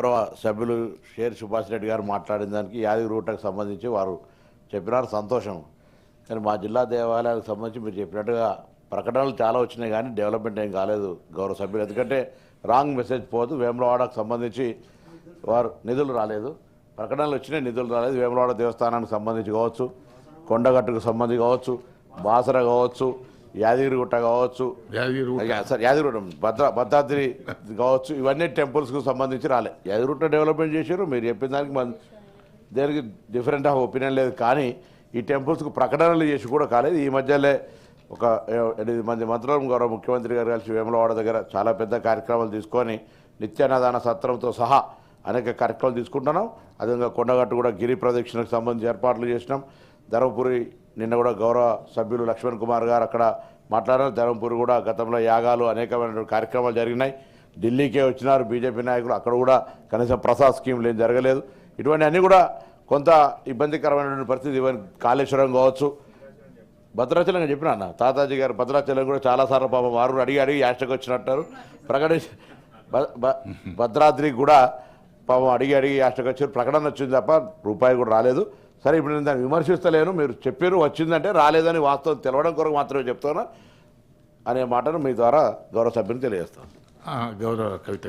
గౌరవ సభ్యులు షేర్ సుభాష్ రెడ్డి గారు మాట్లాడిన దానికి యాదగిరి రూటకు సంబంధించి వారు చెప్పినారు. సంతోషం. కానీ మా జిల్లా దేవాలయాలకు సంబంధించి మీరు చెప్పినట్టుగా ప్రకటనలు చాలా వచ్చినాయి కానీ డెవలప్మెంట్ ఏం కాలేదు గౌరవ సభ్యులు. ఎందుకంటే రాంగ్ మెసేజ్ పోదు. వేములవాడకు సంబంధించి వారు నిధులు రాలేదు. ప్రకటనలు వచ్చినాయి నిధులు రాలేదు. వేములవాడ దేవస్థానానికి సంబంధించి కావచ్చు కొండగట్టుకు సంబంధించి కావచ్చు బాసర కావచ్చు యాదగిరిగుట్ట కావచ్చు సార్ యాదగిరిగుట్ట భద్ర భద్రాద్రి కావచ్చు ఇవన్నీ టెంపుల్స్కి సంబంధించి రాలే. యాదగిరిగుట్ట డెవలప్మెంట్ చేశారు మీరు చెప్పిన దానికి మన దేనికి డిఫరెంట్ ఆఫ్ ఒపీనియన్ లేదు కానీ ఈ టెంపుల్స్కు ప్రకటనలు చేసి కూడా కాలేదు. ఈ మధ్యలో ఒక ఎనిమిది మంది మంత్రులను గౌరవ ముఖ్యమంత్రి గారు కలిసి వేములవాడ దగ్గర చాలా పెద్ద కార్యక్రమాలు తీసుకొని నిత్యాన్నదాన సత్రంతో సహా అనేక కార్యక్రమాలు తీసుకుంటున్నాం. అదేవిధంగా కొండగట్టు కూడా గిరి ప్రదక్షిణకు సంబంధించి ఏర్పాట్లు చేసినాం. ధర్మపురి నిన్న కూడా గౌరవ సభ్యులు లక్ష్మణ్ కుమార్ గారు అక్కడ మాట్లాడారు. ధర్మపూర్ కూడా గతంలో యాగాలు అనేకమైన కార్యక్రమాలు జరిగినాయి. ఢిల్లీకే వచ్చినారు బీజేపీ నాయకులు. అక్కడ కూడా కనీసం ప్రసాద్ స్కీమ్లు ఏం జరగలేదు. ఇటువంటి అన్నీ కూడా కొంత ఇబ్బందికరమైనటువంటి పరిస్థితి ఈవెన్ కాళేశ్వరం కావచ్చు. భద్రాచలం చెప్పిన అన్న తాతాజీ గారు భద్రాచలం కూడా చాలాసార్లు పాపం వారు అడిగి అడిగి యాస్టకు వచ్చినట్టారు ప్రకటించి భ- భద్రాద్రికి కూడా పాపం అడిగి అడిగి యాస్టకు వచ్చారు. ప్రకటన వచ్చింది తప్ప రూపాయి కూడా రాలేదు. సరే ఇప్పుడు నేను దాన్ని విమర్శిస్తలేను మీరు చెప్పారు వచ్చిందంటే రాలేదని వాస్తవం తెలవడం కొరకు మాత్రమే చెప్తాను అనే మాటను మీ ద్వారా గౌరవ సభ్యుని తెలియజేస్తాను. గౌరవ కవిత